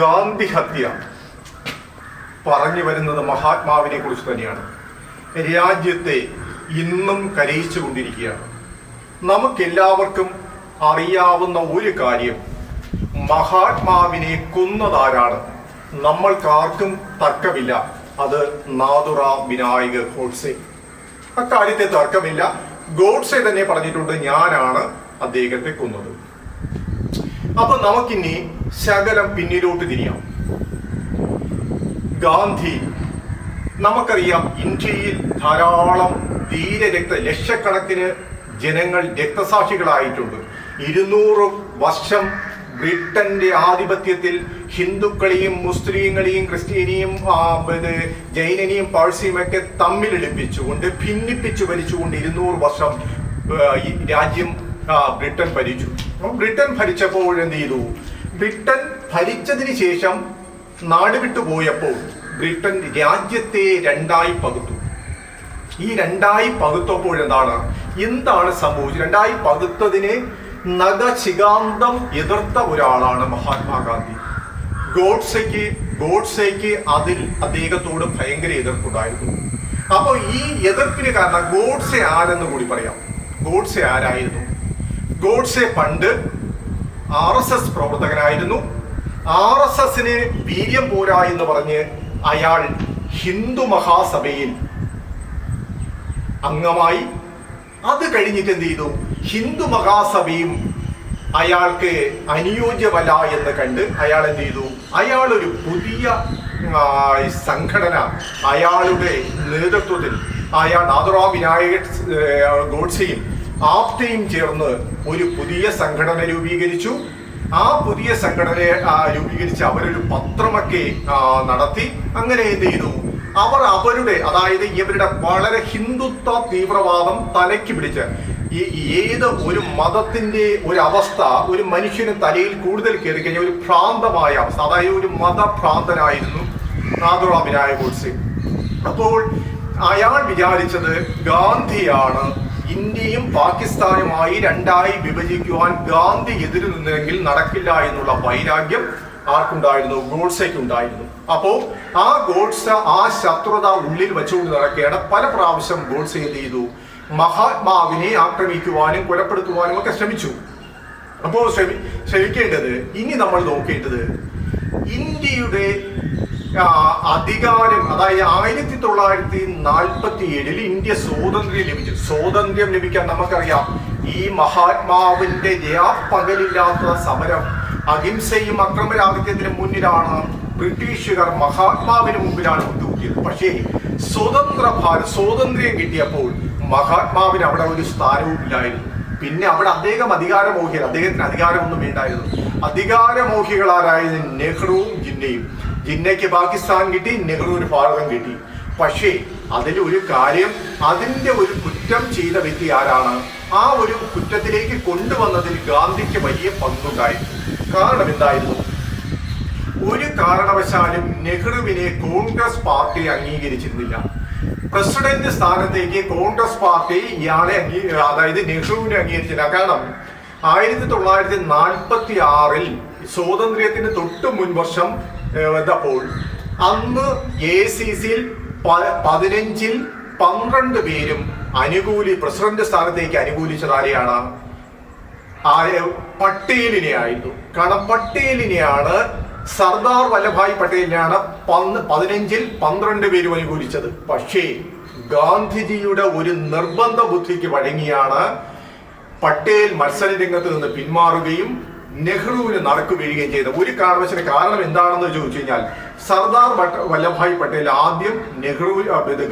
ഗാന്ധി ഹത്യ. പറഞ്ഞു വരുന്നത് മഹാത്മാവിനെ കുറിച്ച് തന്നെയാണ്. രാജ്യത്തെ ഇന്നും കരയിച്ചു കൊണ്ടിരിക്കുകയാണ് നമുക്കെല്ലാവർക്കും അറിയാവുന്ന ഒരു കാര്യം. മഹാത്മാവിനെ കൊന്നതാരാണ്? നമ്മൾക്കാർക്കും തർക്കമില്ല. അത് നാദുറ വിനായക ഗോഡ്സെ. അക്കാര്യത്തെ തർക്കമില്ല. ഗോഡ്സെ തന്നെ പറഞ്ഞിട്ടുണ്ട് ഞാനാണ് അദ്ദേഹത്തെ കൊന്നത്. അപ്പൊ നമുക്കിനി ശകലം പിന്നിലോട്ട് തിരിയാം. ഗാന്ധി നമുക്കറിയാം ഇന്ത്യയിൽ ധാരാളം ധീരരക്ത ലക്ഷക്കണക്കിന് ജനങ്ങൾ രക്തസാക്ഷികളായിട്ടുണ്ട്. ഇരുന്നൂറ് വർഷം ബ്രിട്ടന്റെ ആധിപത്യത്തിൽ ഹിന്ദുക്കളെയും മുസ്ലിങ്ങളെയും ക്രിസ്ത്യനെയും ജൈനനെയും പാഴ്സിയും ഒക്കെ തമ്മിലെടുപ്പിച്ചുകൊണ്ട് ഭിന്നിപ്പിച്ചു ഭരിച്ചുകൊണ്ട് ഇരുന്നൂറ് വർഷം രാജ്യം ബ്രിട്ടൻ ഭരിച്ചു. ബ്രിട്ടൻ ഭരിച്ചപ്പോൾ എന്ത് ചെയ്തു? ബ്രിട്ടൻ ഭരിച്ചതിന് ശേഷം നാട് വിട്ടു പോയപ്പോൾ ബ്രിട്ടൻ രാജ്യത്തെ രണ്ടായി പകുത്തു. ഈ രണ്ടായി പകുത്തപ്പോൾ എന്താണ്? എന്താണ് സംഭവിച്ചത്? രണ്ടായി പകുത്തതിനെ നഖശികാന്തം എതിർത്ത ഒരാളാണ് മഹാത്മാഗാന്ധി. ഗോഡ്സെക്ക് ഗോഡ്സെക്ക് അതിൽ അദ്ദേഹത്തോട് ഭയങ്കര എതിർപ്പുണ്ടായിരുന്നു. അപ്പോൾ ഈ എതിർപ്പിന് കാരണം ഗോഡ്സെ ആരെന്ന് കൂടി പറയാം. ഗോഡ്സെ ആരായിരുന്നു? ഗോഡ്സെ പണ്ട് ആർ എസ് എസ് പ്രവർത്തകനായിരുന്നു. ആർ എസ് എസിന് വീര്യം പോരാ എന്ന് പറഞ്ഞ് അയാൾ ഹിന്ദു മഹാസഭയിൽ അംഗമായി. അത് കഴിഞ്ഞിട്ട് എന്ത് ചെയ്തു? ഹിന്ദു മഹാസഭയും അയാൾക്ക് അനുയോജ്യമല്ല എന്ന് കണ്ട് അയാൾ എന്ത് ചെയ്തു? അയാൾ ഒരു പുതിയ സംഘടന അയാളുടെ നേതൃത്വത്തിൽ അയാൾ നാദുറാ വിനായക ഗോഡ്സെയും ആപ്തയും ചേർന്ന് ഒരു പുതിയ സംഘടന രൂപീകരിച്ചു. ആ പുതിയ സംഘടനയെ രൂപീകരിച്ച് അവരൊരു പത്രമൊക്കെ നടത്തി. അങ്ങനെ എന്ത് ചെയ്തു? അവർ അവരുടെ അതായത് ഇവരുടെ വളരെ ഹിന്ദുത്വ തീവ്രവാദം തലയ്ക്ക് പിടിച്ച് ഈ ഏത് ഒരു മതത്തിന്റെ ഒരു അവസ്ഥ ഒരു മനുഷ്യന് തലയിൽ കൂടുതൽ കയറി കഴിഞ്ഞ ഒരു ഭ്രാന്തമായ അവസ്ഥ. അതായത് ഒരു മതഭ്രാന്തനായിരുന്നു നാദുറ ഗോഡ്സിംഗ് ഗോഡ്സെ അപ്പോൾ അയാൾ വിചാരിച്ചത് ഗാന്ധിയാണ് ഇന്ത്യയും പാകിസ്ഥാനുമായി രണ്ടായി വിഭജിക്കുവാൻ ഗാന്ധി എതിര് നിന്നെങ്കിൽ നടക്കില്ല എന്നുള്ള വൈരാഗ്യം ആർക്കുണ്ടായിരുന്നു? ഗോഡ്സെക്ക് ഉണ്ടായിരുന്നു അപ്പോ ആ ഗോഡ്സ് ആ ശത്രുത ഉള്ളിൽ വെച്ചുകൊണ്ട് നടക്കുകയാണ് പല പ്രാവശ്യം ഗോഡ്സ എന്ത് ചെയ്തു? മഹാത്മാവിനെ ആക്രമിക്കുവാനും കൊലപ്പെടുത്തുവാനും ഒക്കെ ശ്രമിച്ചു. അപ്പോൾ ശ്രമി ശ്രമിക്കേണ്ടത് ഇനി നമ്മൾ നോക്കേണ്ടത് ഇന്ത്യയുടെ അധികാരം അതായത് ആയിരത്തി തൊള്ളായിരത്തി നാൽപ്പത്തി ഏഴിൽ ഇന്ത്യ സ്വാതന്ത്ര്യം ലഭിച്ചു. സ്വാതന്ത്ര്യം ലഭിക്കാൻ നമുക്കറിയാം ഈ മഹാത്മാവിന്റെ പകലില്ലാത്ത സമരം അഹിംസയും അക്രമരാഹിത്യത്തിന് മുന്നിലാണ് ബ്രിട്ടീഷുകാർ മഹാത്മാവിന് മുമ്പിലാണ് മുട്ടുകുത്തിയത് പക്ഷേ സ്വതന്ത്ര ഭാരത് സ്വാതന്ത്ര്യം കിട്ടിയപ്പോൾ മഹാത്മാവിന് അവിടെ ഒരു സ്ഥാനവും ഇല്ലായിരുന്നു. പിന്നെ അവിടെ അദ്ദേഹം അധികാരമോഹികൾ അദ്ദേഹത്തിന് അധികാരമൊന്നും വേണ്ടായിരുന്നു അധികാരമോഹികളാരായത് നെഹ്റുവും ജിന്നയും ജിന്നയ്ക്ക് പാകിസ്ഥാൻ കിട്ടി നെഹ്റുവിന് ഭാരതം കിട്ടി. പക്ഷേ അതിൽ ഒരു കാര്യം അതിന്റെ ഒരു കുറ്റം ചെയ്ത വ്യക്തി ആരാണ്? ആ ഒരു കുറ്റത്തിലേക്ക് കൊണ്ടുവന്നതിൽ ഗാന്ധിക്ക് വലിയ പങ്കുണ്ടായിരുന്നു. കാരണം എന്തായിരുന്നു? ഒരു കാരണവശാലും നെഹ്റുവിനെ കോൺഗ്രസ് പാർട്ടി അംഗീകരിച്ചിരുന്നില്ല. പ്രസിഡന്റ് സ്ഥാനത്തേക്ക് കോൺഗ്രസ് പാർട്ടി ഇയാളെ അംഗീ അതായത് നെഹ്റുവിനെ അംഗീകരിച്ചില്ല. കാരണം ആയിരത്തി തൊള്ളായിരത്തി നാൽപ്പത്തി ആറിൽ സ്വാതന്ത്ര്യത്തിന് തൊട്ട് മുൻ വർഷം ഏഹ്, വന്നപ്പോൾ അന്ന് എ സി സിയിൽ പതിനഞ്ചിൽ പന്ത്രണ്ട് പേരും അനുകൂലി പ്രസിഡന്റ് സ്ഥാനത്തേക്ക് അനുകൂലിച്ചത് ആരെയാണ്? ആയ പട്ടേലിനെ ആയിരുന്നു കാരണം പട്ടേലിനെയാണ് സർദാർ വല്ലഭായ് പട്ടേലിനെയാണ് പന്ത് പതിനഞ്ചിൽ പന്ത്രണ്ട് പേരും അനുകൂലിച്ചത്. പക്ഷേ ഗാന്ധിജിയുടെ ഒരു നിർബന്ധ ബുദ്ധിക്ക് വഴങ്ങിയാണ് പട്ടേൽ മത്സര രംഗത്ത് നിന്ന് പിന്മാറുകയും നെഹ്റുവിന് നടക്കു വീഴുകയും ചെയ്തത് ഒരു കാരണവശാലും കാരണം എന്താണെന്ന് ചോദിച്ചു കഴിഞ്ഞാൽ സർദാർ വല്ലഭായ് പട്ടേൽ ആദ്യം നെഹ്റു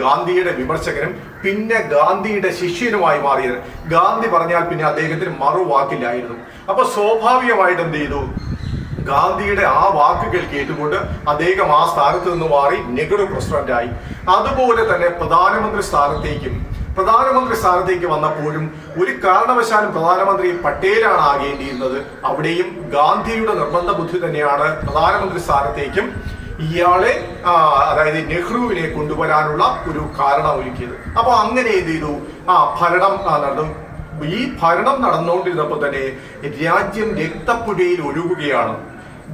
ഗാന്ധിയുടെ വിമർശകനും പിന്നെ ഗാന്ധിയുടെ ശിഷ്യനുമായി മാറിയത്. ഗാന്ധി പറഞ്ഞാൽ പിന്നെ അദ്ദേഹത്തിന് മറുവാക്കില്ലായിരുന്നു. അപ്പൊ സ്വാഭാവികമായിട്ട് എന്ത് ചെയ്തു? ഗാന്ധിയുടെ ആ വാക്കുകൾ കേട്ടുകൊണ്ട് അദ്ദേഹം ആ സ്ഥാനത്ത് നിന്ന് മാറി നെഹ്റു പ്രസിഡന്റായി. അതുപോലെ തന്നെ പ്രധാനമന്ത്രി സ്ഥാനത്തേക്കും പ്രധാനമന്ത്രി സ്ഥാനത്തേക്ക് വന്നപ്പോഴും ഒരു കാരണവശാലും പ്രധാനമന്ത്രി പട്ടേലാണ് ആകേണ്ടിയിരുന്നത്. അവിടെയും ഗാന്ധിയുടെ നിർബന്ധ ബുദ്ധി തന്നെയാണ് പ്രധാനമന്ത്രി സ്ഥാനത്തേക്കും ഇയാളെ അതായത് നെഹ്റുവിനെ കൊണ്ടുവരാനുള്ള ഒരു കാരണം ഒരുക്കിയത്. അപ്പൊ അങ്ങനെ എന്ത് ചെയ്തു? ആ ഭരണം നടന്നു. ഈ ഭരണം നടന്നുകൊണ്ടിരുന്നപ്പോൾ തന്നെ രാജ്യം രക്തപ്പുഴയിൽ ഒഴുകുകയാണ്.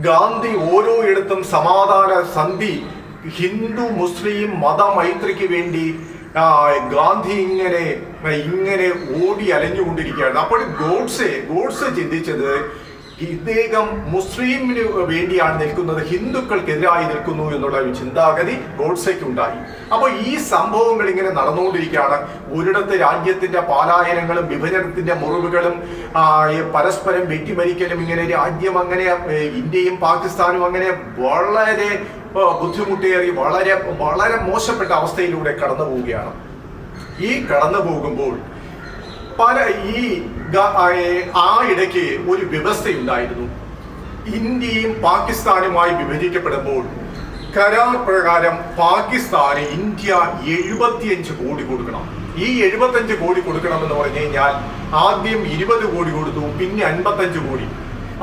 ഗാന്ധി ഓരോ ഓരോയിടത്തും സമാധാന സന്ധി ഹിന്ദു മുസ്ലിം മതമൈത്രിക്ക് വേണ്ടി ഗാന്ധി ഇങ്ങനെ ഇങ്ങനെ ഓടി അലഞ്ഞുകൊണ്ടിരിക്കുകയാണ്. അപ്പോൾ ഗോഡ്സെ ഗോഡ്സെ ചിന്തിച്ചത് ഇദ്ദേഹം മുസ്ലിമിന് വേണ്ടിയാണ് നിൽക്കുന്നത് ഹിന്ദുക്കൾക്കെതിരായി നിൽക്കുന്നു എന്നുള്ള ഒരു ചിന്താഗതി ഗോഡ്സെക്ക് ഉണ്ടായി. അപ്പോൾ ഈ സംഭവങ്ങൾ ഇങ്ങനെ നടന്നുകൊണ്ടിരിക്കുകയാണ്. ഒരിടത്ത് രാജ്യത്തിന്റെ പാലായനങ്ങളും വിഭജനത്തിന്റെ മുറിവുകളും പരസ്പരം വെട്ടിമരിക്കലും ഇങ്ങനെ രാജ്യം അങ്ങനെ ഇന്ത്യയും പാകിസ്ഥാനും അങ്ങനെ വളരെ ബുദ്ധിമുട്ടേറി വളരെ വളരെ മോശപ്പെട്ട അവസ്ഥയിലൂടെ കടന്നു പോവുകയാണ് ഈ കടന്നു പോകുമ്പോൾ പല ഈ ആ, ഇടയ്ക്ക് ഒരു വ്യവസ്ഥയുണ്ടായിരുന്നു. ഇന്ത്യയും പാകിസ്ഥാനുമായി വിഭജിക്കപ്പെടുമ്പോൾ കരാർ പ്രകാരം പാകിസ്ഥാന് ഇന്ത്യ എഴുപത്തിയഞ്ച് കോടി കൊടുക്കണം. ഈ എഴുപത്തഞ്ച് കോടി കൊടുക്കണം എന്ന് പറഞ്ഞു കഴിഞ്ഞാൽ ആദ്യം ഇരുപത് കോടി കൊടുത്തു പിന്നെ അൻപത്തഞ്ച് കോടി.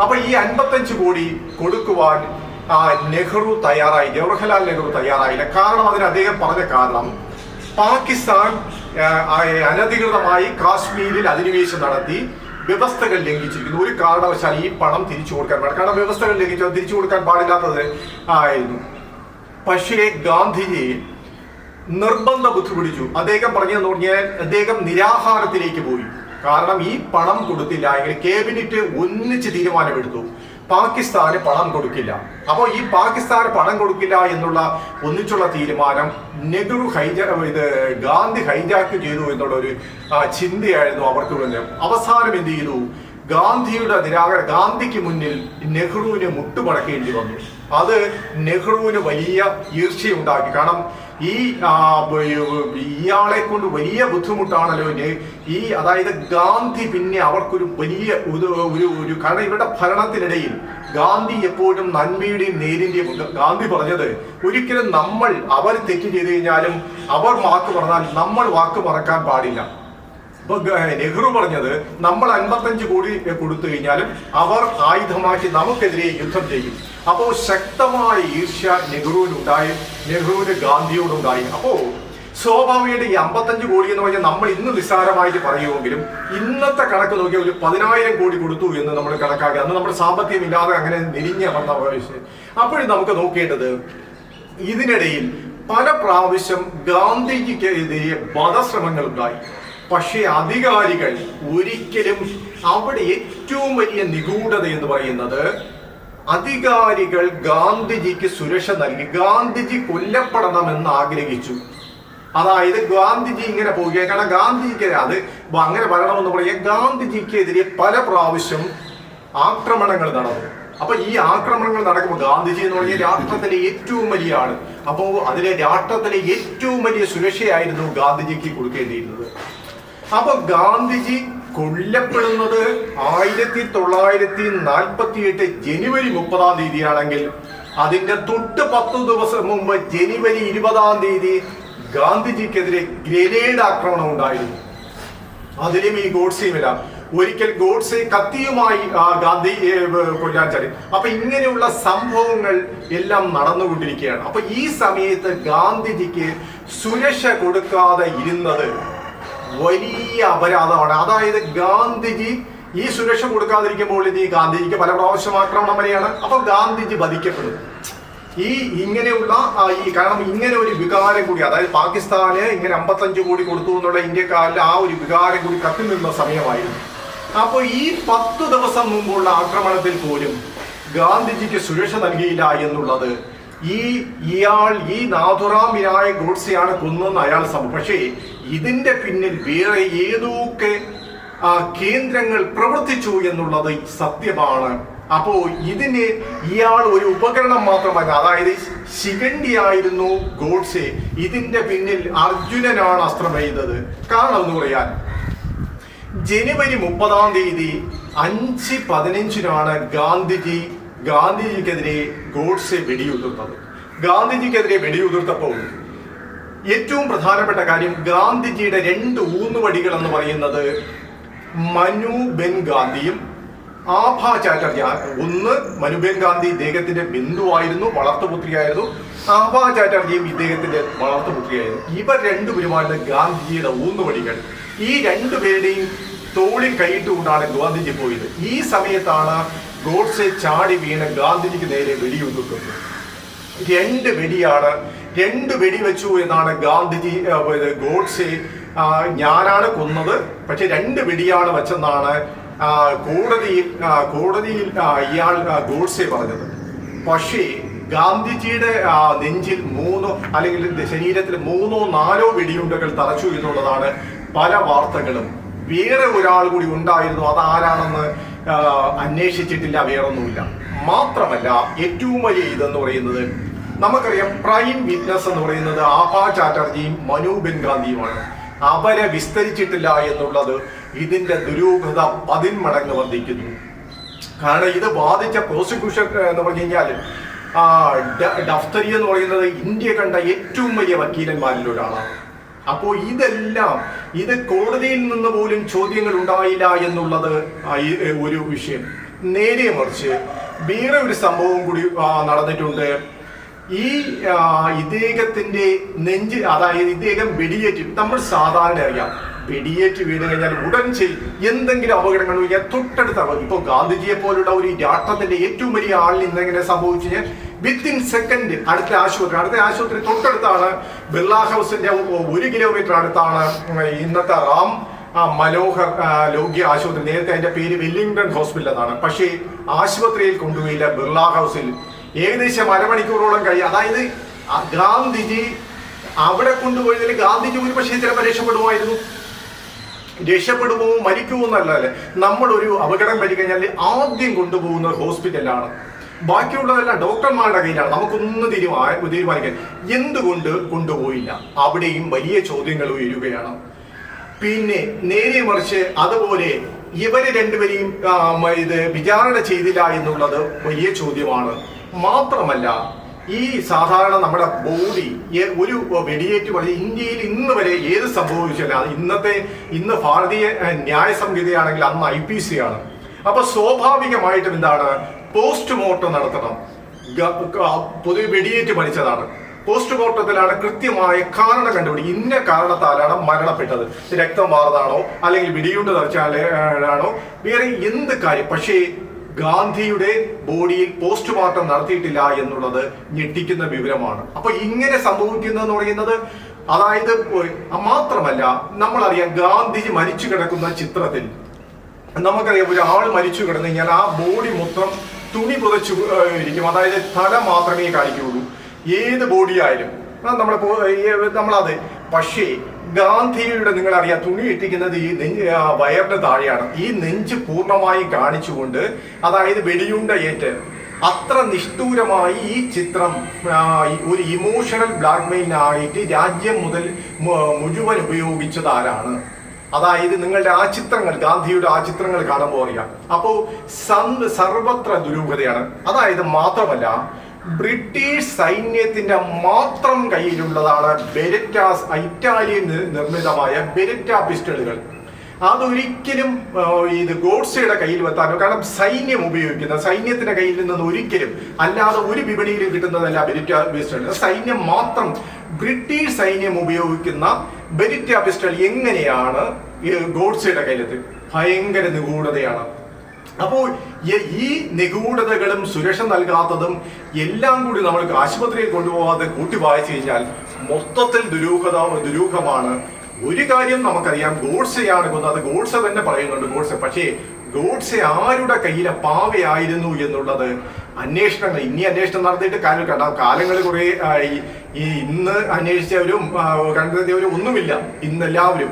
അപ്പൊ ഈ അൻപത്തഞ്ച് കോടി കൊടുക്കുവാൻ ആ, നെഹ്റു തയ്യാറായി ജവഹർലാൽ നെഹ്റു തയ്യാറായില്ല. കാരണം അതിന് അദ്ദേഹം പറഞ്ഞ കാരണം പാകിസ്ഥാൻ അനധികൃതമായി കാശ്മീരിൽ അധിനിവേശം നടത്തി വ്യവസ്ഥകൾ ലംഘിച്ചിരിക്കുന്നു. ഒരു കാരണവശാൽ ഈ പണം തിരിച്ചു കൊടുക്കാൻ പാടില്ല. കാരണം വ്യവസ്ഥകൾ ലംഘിച്ചു തിരിച്ചു കൊടുക്കാൻ പാടില്ലാത്തത് ആയിരുന്നു. പക്ഷേ ഗാന്ധിജി നിർബന്ധ ബുദ്ധി പിടിച്ചു. അദ്ദേഹം പറഞ്ഞു പറഞ്ഞാൽ അദ്ദേഹം നിരാഹാരത്തിലേക്ക് പോയി. കാരണം ഈ പണം കൊടുത്തില്ല. എങ്കിൽ ക്യാബിനറ്റ് ഒന്നിച്ച് തീരുമാനമെടുത്തു. പാകിസ്ഥാന് പണം കൊടുക്കില്ല. അപ്പോൾ ഈ പാകിസ്ഥാന് പണം കൊടുക്കില്ല എന്നുള്ള ഒന്നിച്ചുള്ള തീരുമാനം നെഹ്റു ഹൈജ ഇത് ഗാന്ധി ഹൈജാക്ക് ചെയ്തു എന്നുള്ള ഒരു ചിന്തയായിരുന്നു അവർക്ക് മുന്നിൽ അവസാനം എന്ത് ചെയ്തു? ഗാന്ധിയുടെ നിരാകര ഗാന്ധിക്ക് മുന്നിൽ നെഹ്റുവിന് മുട്ടുമടക്കേണ്ടി വന്നു. അത് നെഹ്റുവിന് വലിയ ഈർച്ചയുണ്ടാക്കി. കാരണം ഈ ഇയാളെ കൊണ്ട് വലിയ ബുദ്ധിമുട്ടാണല്ലോ ഈ അതായത് ഗാന്ധി പിന്നെ അവർക്കൊരു വലിയ ഒരു ഒരു കാരണം ഇവരുടെ ഭരണത്തിനിടയിൽ ഗാന്ധി എപ്പോഴും നന്മയുടെയും നേരിന്റെയും ഗാന്ധി പറഞ്ഞത് ഒരിക്കലും നമ്മൾ അവർ തെറ്റ് ചെയ്തു കഴിഞ്ഞാലും അവർ വാക്ക് പറഞ്ഞാൽ നമ്മൾ വാക്ക് മറക്കാൻ പാടില്ല. നെഹ്റു പറഞ്ഞത് നമ്മൾ അൻപത്തഞ്ച് കോടി കൊടുത്തു കഴിഞ്ഞാലും അവർ ആയുധമാക്കി നമുക്കെതിരെ യുദ്ധം ചെയ്യും. അപ്പോൾ ശക്തമായ ഈർഷ്യ നെഹ്റുവിനുണ്ടായി നെഹ്റുവിന് ഗാന്ധിയോടുണ്ടായി. അപ്പോ സ്വാഭാവികമായിട്ട് ഈ അമ്പത്തഞ്ച് കോടി എന്ന് പറഞ്ഞാൽ നമ്മൾ ഇന്ന് നിസ്സാരമായിട്ട് പറയുമെങ്കിലും ഇന്നത്തെ കണക്ക് നോക്കിയാൽ ഒരു പതിനായിരം കോടി കൊടുത്തു എന്ന് നമ്മൾ കണക്കാക്കി അന്ന് നമ്മുടെ സാമ്പത്തികം ഇല്ലാതെ അങ്ങനെ നെരിഞ്ഞ വന്ന അപ്പോഴും നമുക്ക് നോക്കേണ്ടത് ഇതിനിടയിൽ പല പ്രാവശ്യം ഗാന്ധിജിക്കെതിരെ വധശ്രമങ്ങൾ ഉണ്ടായി പക്ഷേ അധികാരികൾ ഒരിക്കലും അവിടെ ഏറ്റവും വലിയ നിഗൂഢത എന്ന് പറയുന്നത് അധികാരികൾ ഗാന്ധിജിക്ക് സുരക്ഷ നൽകി ഗാന്ധിജി കൊല്ലപ്പെടണമെന്ന് ആഗ്രഹിച്ചു. അതായത് ഗാന്ധിജി ഇങ്ങനെ പോവുകയാണ്. കാരണം ഗാന്ധിജിക്ക് അത് അങ്ങനെ വരണമെന്ന് പറയുക ഗാന്ധിജിക്കെതിരെ പല പ്രാവശ്യം ആക്രമണങ്ങൾ നടന്നു. അപ്പൊ ഈ ആക്രമണങ്ങൾ നടക്കുമ്പോൾ ഗാന്ധിജി എന്ന് പറഞ്ഞാൽ രാഷ്ട്രത്തിലെ ഏറ്റവും വലിയ ആൾ. അപ്പോൾ അതിലെ രാഷ്ട്രത്തിലെ ഏറ്റവും വലിയ സുരക്ഷയായിരുന്നു ഗാന്ധിജിക്ക് കൊടുക്കേണ്ടിയിരുന്നത്. അപ്പൊ ഗാന്ധിജി കൊല്ലപ്പെടുന്നത് ആയിരത്തി തൊള്ളായിരത്തി നാൽപ്പത്തി എട്ട് ജനുവരി മുപ്പതാം തീയതിയാണെങ്കിൽ അതിന്റെ തൊട്ട് പത്ത് ദിവസം മുമ്പ് ജനുവരി ഇരുപതാം തീയതി ഗാന്ധിജിക്കെതിരെ ഗ്രനേഡ് ആക്രമണം ഉണ്ടായിരുന്നു. അതിലും ഈ ഗോഡ്സെയുമില്ല ഒരിക്കൽ ഗോഡ്സെ കത്തിയുമായി ഗാന്ധി കൊല്ലാൻ ചടി. അപ്പൊ ഇങ്ങനെയുള്ള സംഭവങ്ങൾ എല്ലാം നടന്നുകൊണ്ടിരിക്കുകയാണ്. അപ്പൊ ഈ സമയത്ത് ഗാന്ധിജിക്ക് സുരക്ഷ കൊടുക്കാതെ ഇരുന്നത് വലിയ അപരാധമാണ്. അതായത് ഗാന്ധിജി ഈ സുരക്ഷ കൊടുക്കാതിരിക്കുമ്പോൾ ഇനി ഗാന്ധിജിക്ക് പല പ്രാവശ്യം ആക്രമണം വരെയാണ്. അപ്പൊ ഗാന്ധിജി വധിക്കപ്പെടുന്നു ഈ ഇങ്ങനെയുള്ള ഈ കാരണം ഇങ്ങനെ ഒരു വികാരം കൂടി അതായത് പാകിസ്ഥാന് ഇങ്ങനെ അമ്പത്തഞ്ച് കോടി കൊടുത്തു എന്നുള്ള ഇന്ത്യക്കാരിൽ ആ ഒരു വികാരം കൂടി കത്തി നിന്ന സമയമായിരുന്നു. അപ്പോൾ ഈ പത്ത് ദിവസം മുമ്പുള്ള ആക്രമണത്തിൽ പോലും ഗാന്ധിജിക്ക് സുരക്ഷ നൽകിയില്ല എന്നുള്ളത് ഈ ഇയാൾ ഈ നാഥുറാം വിനായക് ഗോഡ്സെയാണ് കൊന്നെന്ന് അയാൾ സംഭവം പക്ഷേ ഇതിന്റെ പിന്നിൽ വേറെ ഏതൊക്കെ കേന്ദ്രങ്ങൾ പ്രവർത്തിച്ചു എന്നുള്ളത് സത്യമാണ്. അപ്പോ ഇതിന് ഇയാൾ ഒരു ഉപകരണം മാത്രമല്ല. അതായത് ശിഖണ്ഡിയായിരുന്നു ഗോഡ്സെ. ഇതിന്റെ പിന്നിൽ അർജുനനാണ് അസ്ത്രം എയ്തത് കാരണം എന്ന് പറയാൻ ജനുവരി മുപ്പതാം തീയതി അഞ്ച് പതിനഞ്ചിനാണ് ഗാന്ധിജി ഗാന്ധിജിക്കെതിരെ ഗോഡ്സെ വെടിയുതിർത്തത്. ഗാന്ധിജിക്കെതിരെ വെടിയുതിർത്തപ്പോൾ ഏറ്റവും പ്രധാനപ്പെട്ട കാര്യം ഗാന്ധിജിയുടെ രണ്ട് ഊന്നുവടികൾ എന്ന് പറയുന്നത് മനു ബെൻ ഗാന്ധിയും ആഭ ചാറ്റർജി. ഒന്ന് മനുബേൻ ഗാന്ധി ഇദ്ദേഹത്തിന്റെ ബിന്ദുവായിരുന്നു വളർത്തുപുത്രിയായിരുന്നു. ആഭ ചാറ്റർജിയും ഇദ്ദേഹത്തിന്റെ വളർത്തുപുത്രിയായിരുന്നു. ഇവർ രണ്ടുപേരുമാണ് ഗാന്ധിജിയുടെ ഊന്നുവടികൾ. ഈ രണ്ടുപേരുടെയും തോളിൽ കൈയിട്ടുകൊണ്ടാണ് ഗാന്ധിജി പോയത്. ഈ സമയത്താണ് ഗോഡ്സെ ചാടി വീണ ഗാന്ധിജിക്ക് നേരെ വെടിയുതിർക്കുന്നു രണ്ട് വെടിയാണ് രണ്ട് വെടി വെച്ചു എന്നാണ് ഗാന്ധിജി ഗോഡ്സെ ഞാനാണ് കൊന്നത്. പക്ഷെ രണ്ട് വെടിയാണ് വെച്ചെന്നാണ് കോടതിയിൽ കോടതിയിൽ ഇയാൾ ഗോഡ്സെ പറഞ്ഞത്. പക്ഷേ ഗാന്ധിജിയുടെ നെഞ്ചിൽ മൂന്നോ അല്ലെങ്കിൽ ശരീരത്തിൽ മൂന്നോ നാലോ വെടിയുണ്ടകൾ തറച്ചു എന്നുള്ളതാണ് പല വാർത്തകളും. വേറെ ഒരാൾ കൂടി ഉണ്ടായിരുന്നു. അതാരാണെന്ന് അന്വേഷിച്ചിട്ടില്ല വേറൊന്നുമില്ല. മാത്രമല്ല ഏറ്റവും വലിയ ഇതെന്ന് പറയുന്നത് നമുക്കറിയാം പ്രൈം വിറ്റ്നസ് എന്ന് പറയുന്നത് ആഭാ ചാറ്റർജിയും മനു ബെൻഗാന്ധിയുമാണ് അവരെ വിസ്തരിച്ചിട്ടില്ല എന്നുള്ളത് ഇതിന്റെ ദുരൂഹത പതിന്മടങ്ങ് വർദ്ധിക്കുന്നു. കാരണം ഇത് ബാധിച്ച പ്രോസിക്യൂഷൻ എന്ന് പറഞ്ഞു കഴിഞ്ഞാൽ ഡഫ്തരി എന്ന് പറയുന്നത് ഇന്ത്യ കണ്ട ഏറ്റവും വലിയ വക്കീലന്മാരിൽ ഒരാളാണ്. അപ്പോൾ ഇതെല്ലാം ഇത് കോടതിയിൽ നിന്ന് പോലും ചോദ്യങ്ങൾ ഉണ്ടായില്ല എന്നുള്ളത് ഒരു വിഷയം. നേരെ മറിച്ച് വേറെ ഒരു സംഭവം കൂടി നടന്നിട്ടുണ്ട്. ഈ ഇദ്ദേഹത്തിന്റെ നെഞ്ച് അതായത് ഇദ്ദേഹം വെടിയേറ്റ് നമ്മൾ സാധാരണ അറിയാം വെടിയേറ്റ് വീണ് കഴിഞ്ഞാൽ ഉടൻ ചെയ്യും എന്തെങ്കിലും അപകടങ്ങൾ തൊട്ടടുത്ത ഇപ്പൊ ഗാന്ധിജിയെ പോലുള്ള ഒരു രാഷ്ട്രത്തിന്റെ ഏറ്റവും വലിയ ആളിൽ ഇന്നെങ്ങനെ സംഭവിച്ചു കഴിഞ്ഞാൽ വിത്തിൻ സെക്കൻഡ് അടുത്ത ആശുപത്രി അടുത്ത ആശുപത്രി തൊട്ടടുത്താണ് ബിർള ഹൗസിന്റെ ഒരു കിലോമീറ്റർ അടുത്താണ് ഇന്നത്തെ റാം മനോഹർ ലോക്യ ആശുപത്രി. നേരത്തെ അതിന്റെ പേര് വെല്ലിംഗ്ടൺ ഹോസ്പിറ്റൽ എന്നാണ്. പക്ഷേ ആശുപത്രിയിൽ കൊണ്ടുപോയില്ല ബിർള ഹൗസിൽ ഏകദേശം അരമണിക്കൂറോളം കഴിയും അതായത് ഗാന്ധിജി അവിടെ കൊണ്ടുപോയതിൽ ഗാന്ധിജി ഒരു പക്ഷേ ചിലപ്പോൾ രക്ഷപ്പെടുമായിരുന്നു. രക്ഷപ്പെടുമോ മരിക്കുമോ എന്നല്ലേ നമ്മൾ ഒരു അപകടം പറ്റിക്കഴിഞ്ഞാൽ ആദ്യം കൊണ്ടുപോകുന്ന ഹോസ്പിറ്റലാണ് ബാക്കിയുള്ളതെല്ലാം ഡോക്ടർമാരുടെ കയ്യിലാണ്. നമുക്കൊന്നും തീരുമാ തീരുമാനിക്കാൻ. എന്തുകൊണ്ട് കൊണ്ടുപോയില്ല? അവിടെയും വലിയ ചോദ്യങ്ങൾ ഉയരുകയാണ്. പിന്നെ നേരെ മറിച്ച് അതുപോലെ ഇവർ രണ്ടുപേരെയും ഇത് വിചാരണ ചെയ്തില്ല എന്നുള്ളത് വലിയ ചോദ്യമാണ്. മാത്രമല്ല ഈ സാധാരണ നമ്മുടെ ബോഡി ഒരു വെടിയേറ്റ് പറഞ്ഞ് ഇന്ത്യയിൽ ഇന്ന് വരെ ഏത് സംഭവിച്ചില്ല? ഇന്നത്തെ ഇന്ന് ഭാരതീയ ന്യായ സംഹിതയാണെങ്കിൽ അന്ന് ഐ പി സി ആണ്. അപ്പൊ സ്വാഭാവികമായിട്ടും എന്താണ്? പോസ്റ്റ്മോർട്ടം നടത്തണം. പൊതുവെ വെടിയേറ്റ് മരിച്ചതാണ്. പോസ്റ്റ്മോർട്ടത്തിലാണ് കൃത്യമായ കാരണം കണ്ടുപിടി ഇന്ന കാരണത്താലാണ് മരണപ്പെട്ടത്. രക്തം മാറുന്നതാണോ അല്ലെങ്കിൽ വെടിയുണ്ട് തെറിച്ചാണോ വേറെ എന്ത് കാര്യം? പക്ഷേ ഗാന്ധിയുടെ ബോഡിയിൽ പോസ്റ്റ്മോർട്ടം നടത്തിയിട്ടില്ല എന്നുള്ളത് ഞെട്ടിക്കുന്ന വിവരമാണ്. അപ്പൊ ഇങ്ങനെ സംഭവിക്കുന്നതെന്ന് പറയുന്നത് അതായത് മാത്രമല്ല നമ്മളറിയാം ഗാന്ധിജി മരിച്ചു കിടക്കുന്ന ചിത്രത്തിൽ. നമുക്കറിയാം ഒരാൾ മരിച്ചു കിടന്നു കഴിഞ്ഞാൽ ആ ബോഡി മൊത്തം തുണി പുതച്ചു ഇരിക്കും. അതായത് തല മാത്രമേ കാണിക്കുകയുള്ളൂ ഏത് ബോഡി ആയാലും. ആ, നമ്മളെ നമ്മളത്. പക്ഷേ ഗാന്ധിയുടെ നിങ്ങളറിയാം തുണി ഇട്ടിരിക്കുന്നത് ഈ നെഞ്ച് വയറിന് താഴെയാണ്. ഈ നെഞ്ച് പൂർണമായും കാണിച്ചുകൊണ്ട് അതായത് വെടിയുണ്ട ഏറ്റ് അത്ര നിഷ്ഠൂരമായി ഈ ചിത്രം ഒരു ഇമോഷണൽ ബ്ലാക്ക്മെയിലിനായിട്ട് രാജ്യം മുതൽ മുഴുവൻ ഉപയോഗിച്ചത് ആരാണ്? അതായത് നിങ്ങളുടെ ആ ചിത്രങ്ങൾ ഗാന്ധിയുടെ ആ ചിത്രങ്ങൾ കാണുമ്പോൾ അറിയാം അപ്പോ സർവത്ര ദുരൂഹതയാണ്. അതായത് മാത്രമല്ല ബ്രിട്ടീഷ് സൈന്യത്തിന്റെ മാത്രം കയ്യിലുള്ളതാണ് ബെരറ്റാസ് ഇറ്റാലിയൻ നിർമ്മിതമായ ബെരറ്റ പിസ്റ്റളുകൾ അതൊരിക്കലും ഇത് ഗോഡ്സയുടെ കയ്യിൽ വെത്താനോ കാരണം സൈന്യം ഉപയോഗിക്കുന്ന സൈന്യത്തിന്റെ കയ്യിൽ നിന്നൊന്നും ഒരിക്കലും അല്ലാതെ ഒരു വിപണിയിലും കിട്ടുന്നതല്ല ബെരിറ്റ പിസ്റ്റൾ സൈന്യം മാത്രം ബ്രിട്ടീഷ് സൈന്യം ഉപയോഗിക്കുന്ന ബെരിറ്റ പിസ്റ്റൾ എങ്ങനെയാണ് ഗോഡ്സയുടെ കയ്യിലെത്തി? ഭയങ്കര നിഗൂഢതയാണ്. അപ്പോൾ ഈ നിഗൂഢതകളും സുരക്ഷ നൽകാത്തതും എല്ലാം കൂടി നമ്മൾക്ക് ആശുപത്രിയിൽ കൊണ്ടുപോകാതെ കൂട്ടി വായിച്ചു കഴിഞ്ഞാൽ മൊത്തത്തിൽ ദുരൂഹത ദുരൂഹമാണ്. ഒരു കാര്യം നമുക്കറിയാം ഗോഡ്സെയാണെന്ന് അത് ഗോഡ്സെ തന്നെ പറയുന്നുണ്ട് ഗോഡ്സെ. പക്ഷേ ഗോഡ്സെ ആരുടെ കയ്യിലെ പാവയായിരുന്നു എന്നുള്ളത് അന്വേഷണങ്ങൾ ഇനി അന്വേഷണം നടത്തിയിട്ട് കാര്യം കണ്ടാം കാലങ്ങൾ കുറെ ഈ ഇന്ന് അന്വേഷിച്ചവരും കണ്ടെത്തിയവരും ഒന്നുമില്ല ഇന്നെല്ലാവരും.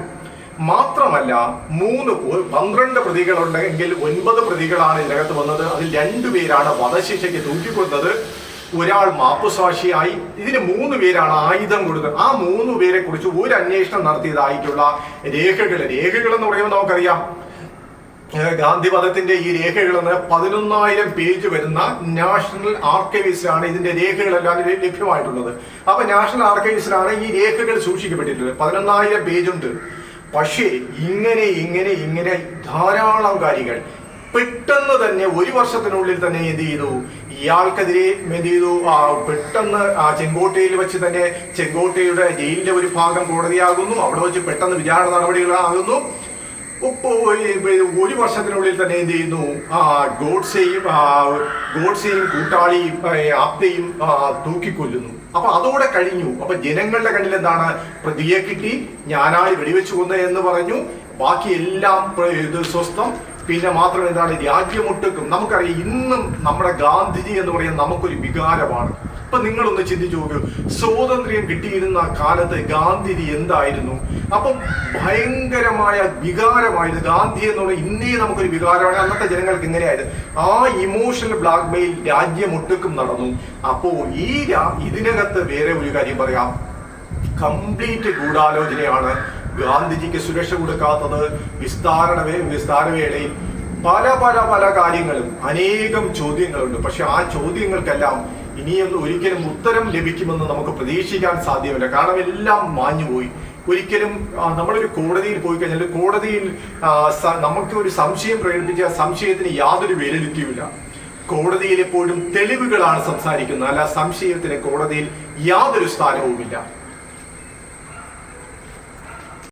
മാത്രമല്ല മൂന്ന് പന്ത്രണ്ട് പ്രതികളുണ്ടെങ്കിൽ ഒൻപത് പ്രതികളാണ് ഇതിനകത്ത് വന്നത്. അതിൽ രണ്ടുപേരാണ് വധശിക്ഷയ്ക്ക് തൂക്കിക്കൊന്നത്. ഒരാൾ മാപ്പുസാക്ഷിയായി ഇതിന് മൂന്ന് പേരാണ് ആയുധം കൊടുക്കുന്നത് ആ മൂന്ന് പേരെ കുറിച്ച് ഒരു അന്വേഷണം നടത്തിയതായിട്ടുള്ള രേഖകൾ. രേഖകൾ എന്ന് പറയുമ്പോൾ നമുക്കറിയാം. ഗാന്ധി പദത്തിന്റെ ഈ രേഖകൾ എന്ന് പതിനൊന്നായിരം പേജ് വരുന്ന നാഷണൽ ആർക്കൈവ്സിലാണ് ഇതിന്റെ രേഖകളെല്ലാം ലഭ്യ- ലഭ്യമായിട്ടുള്ളത്. അപ്പൊ നാഷണൽ ആർക്കൈവ്സിലാണ് ഈ രേഖകൾ സൂക്ഷിക്കപ്പെട്ടിട്ടുള്ളത്. പതിനൊന്നായിരം പേജുണ്ട്. പക്ഷേ ഇങ്ങനെ ഇങ്ങനെ ഇങ്ങനെ ധാരാളം കാര്യങ്ങൾ പെട്ടെന്ന് തന്നെ ഒരു വർഷത്തിനുള്ളിൽ തന്നെ എന്ത് ചെയ്തു? ഇയാൾക്കെതിരെ എന്ത് ചെയ്തു? പെട്ടെന്ന് ചെങ്കോട്ടയിൽ വെച്ച് തന്നെ ചെങ്കോട്ടയുടെ ജയിലിന്റെ ഒരു ഭാഗം കോടതിയാകുന്നു. അവിടെ വെച്ച് പെട്ടെന്ന് വിചാരണ നടപടികളാകുന്നു. ഒരു വർഷത്തിനുള്ളിൽ തന്നെ എന്ത് ചെയ്യുന്നു? ഗോഡ്സെയും ഗോഡ്സെയും കൂട്ടാളിയും ആപ്തയും തൂക്കിക്കൊല്ലുന്നു. അപ്പൊ അതോടെ കഴിഞ്ഞു. അപ്പൊ ജനങ്ങളുടെ കണ്ണിൽ എന്താണ് പ്രതിയെ കിട്ടി? ഞാനായി വെടിവെച്ചു കൊന്ന എന്ന് പറഞ്ഞു. ബാക്കി എല്ലാം സ്വസ്ഥം. പിന്നെ മാത്രം എന്താണ് രാജ്യമൊട്ടുക്കും. നമുക്കറിയാം ഇന്നും നമ്മുടെ ഗാന്ധിജി എന്ന് പറയുന്നത് നമുക്കൊരു വികാരമാണ്. ഇപ്പൊ നിങ്ങളൊന്ന് ചിന്തിച്ചു നോക്കൂ. സ്വാതന്ത്ര്യം കിട്ടിയിരുന്ന കാലത്ത് ഗാന്ധിജി എന്തായിരുന്നു? അപ്പം ഭയങ്കരമായ വികാരമായിരുന്നു ഗാന്ധി എന്ന് പറയുന്നത് ഇന്നേ നമുക്കൊരു വികാരമാണ്. അന്നത്തെ ജനങ്ങൾക്ക് ഇങ്ങനെയായിരുന്നു ആ ഇമോഷണൽ ബ്ലാക്ക് മെയിൽ രാജ്യമൊട്ടുക്കും നടന്നു. അപ്പോ ഈ ഇതിനകത്ത് വേറെ ഒരു കാര്യം പറയാം. കംപ്ലീറ്റ് ഗൂഢാലോചനയാണ് ഗാന്ധിജിക്ക് സുരക്ഷ കൊടുക്കാത്തത് വിസ്താരണ വേ- വിസ്താരവേളയിൽ പല പല പല കാര്യങ്ങളും അനേകം ചോദ്യങ്ങളുണ്ട്. പക്ഷെ ആ ചോദ്യങ്ങൾക്കെല്ലാം ഇനിയൊന്നും ഒരിക്കലും ഉത്തരം ലഭിക്കുമെന്ന് നമുക്ക് പ്രതീക്ഷിക്കാൻ സാധ്യമല്ല. കാരണം എല്ലാം മാഞ്ഞുപോയി ഒരിക്കലും നമ്മളൊരു കോടതിയിൽ പോയി കഴിഞ്ഞാൽ കോടതിയിൽ നമുക്ക് ഒരു സംശയം പ്രകടിപ്പിച്ച സംശയത്തിന് യാതൊരു വിലയിരുത്തിയുമില്ല കോടതിയിൽ എപ്പോഴും തെളിവുകളാണ് സംസാരിക്കുന്നത്. അല്ല സംശയത്തിന് കോടതിയിൽ യാതൊരു സ്ഥാനവുമില്ല.